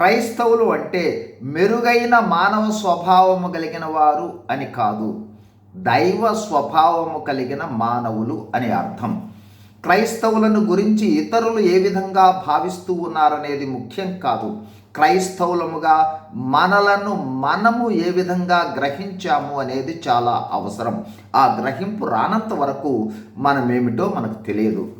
క్రైస్తవులు అంటే మెరుగైన మానవ స్వభావము కలిగిన వారు అని కాదు. దైవ స్వభావము కలిగిన మానవులు అని అర్థం. క్రైస్తవులను గురించి ఇతరులు ఏ విధంగా భావిస్తూ ఉన్నారనేది ముఖ్యం కాదు. క్రైస్తవులముగా మనలను మనము ఏ విధంగా గ్రహించాము అనేది చాలా అవసరం. ఆ గ్రహింపు రానంత వరకు మనమేమిటో మనకు తెలియదు.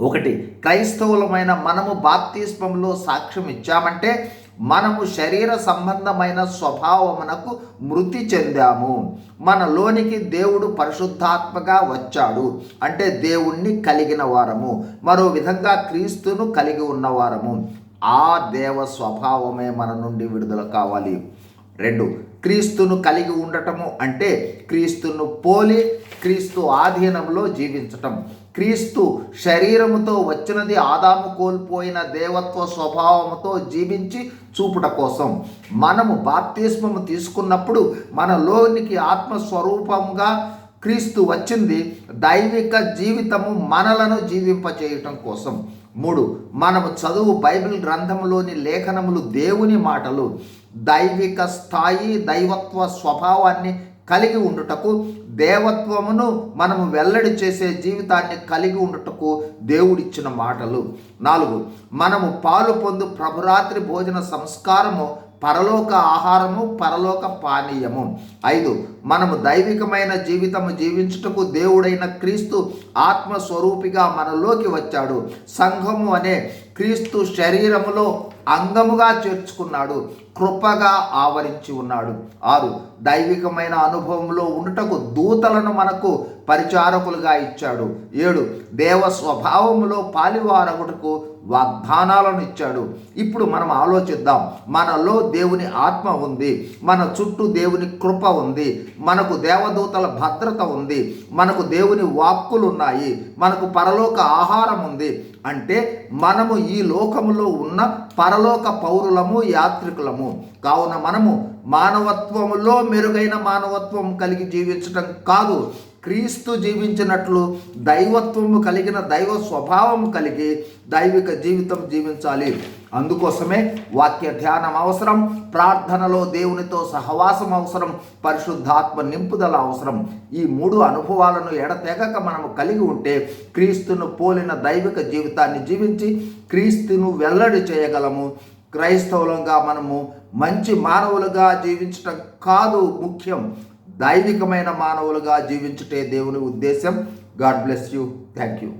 ఒకటి క్రైస్తవులమైన మనము బాప్తిస్మంలో సాక్ష్యం ఇచ్చామంటే మనము శరీర సంబంధమైన స్వభావమునకు మృతి చెందాము. మనలోనికి దేవుడు పరిశుద్ధాత్మగా వచ్చాడు. అంటే దేవుణ్ణి కలిగిన వారము. మరో విధంగా క్రీస్తును కలిగి ఉన్నవారము ఆ దేవ స్వభావమే మన నుండి విడుదల కావాలి. రెండు క్రీస్తును కలిగి ఉండటము అంటే క్రీస్తును పోలి క్రీస్తు ఆధీనంలో జీవించటం. క్రీస్తు శరీరముతో వచ్చినది ఆదాము కోల్పోయిన దేవత్వ స్వభావముతో జీవించి చూపుట కోసం. మనము బాప్తిస్మము తీసుకున్నప్పుడు మనలోనికి ఆత్మస్వరూపంగా క్రీస్తు వచ్చింది. దైవిక జీవితము మనలను జీవింపచేయటం కోసం. మూడు మనము చదువు బైబిల్ గ్రంథంలోని లేఖనములు దేవుని మాటలు. దైవిక స్థాయి దైవత్వ స్వభావాన్ని కలిగి ఉండుటకు దేవత్వమును మనము వెల్లడి చేసే జీవితాన్ని కలిగి ఉండుటకు దేవుడిచ్చిన మాటలు. నాలుగు మనము పాలు పొందు ప్రభురాత్రి భోజన సంస్కారము పరలోక ఆహారము పరలోక పానీయము. ఐదు మనము దైవికమైన జీవితము జీవించుటకు దేవుడైన క్రీస్తు ఆత్మస్వరూపిగా మనలోకి వచ్చాడు. సంఘము అనే క్రీస్తు శరీరములో అంగముగా చేర్చుకున్నాడు కృపగా ఆవరించి ఉన్నాడు. ఆరు దైవికమైన అనుభవంలో ఉండటకు దూతలను మనకు పరిచారకులుగా ఇచ్చాడు. ఏడు దేవ స్వభావములో పాలివారగుటకు వాగ్దానాలను ఇచ్చాడు. ఇప్పుడు మనం ఆలోచిద్దాం మనలో దేవుని ఆత్మ ఉంది మన చుట్టూ దేవుని కృప ఉంది మనకు దేవదూతల భద్రత ఉంది మనకు దేవుని వాక్కులు ఉన్నాయి మనకు పరలోక ఆహారం ఉంది. అంటే మనము ఈ లోకములో ఉన్న పరలోక పౌరులము యాత్రికులము. కావున మనము మానవత్వములో మెరుగైన మానవత్వం కలిగి జీవించటం కాదు. క్రీస్తు జీవించినట్లు దైవత్వము కలిగిన దైవ స్వభావము కలిగి దైవిక జీవితం జీవించాలి. అందుకోసమే వాక్య ధ్యానం అవసరం ప్రార్థనలో దేవునితో సహవాసం అవసరం పరిశుద్ధాత్మ నింపుదల అవసరం. ఈ మూడు అనుభవాలను ఎడతెగక మనము కలిగి ఉంటే క్రీస్తును పోలిన దైవిక జీవితాన్ని జీవించి క్రీస్తును వెల్లడి చేయగలము. క్రైస్తవులంగా మనము మంచి మానవులుగా జీవించటం కాదు ముఖ్యం. దైవికమైన మానవులుగా జీవించుటే దేవుని ఉద్దేశం. God bless you. Thank you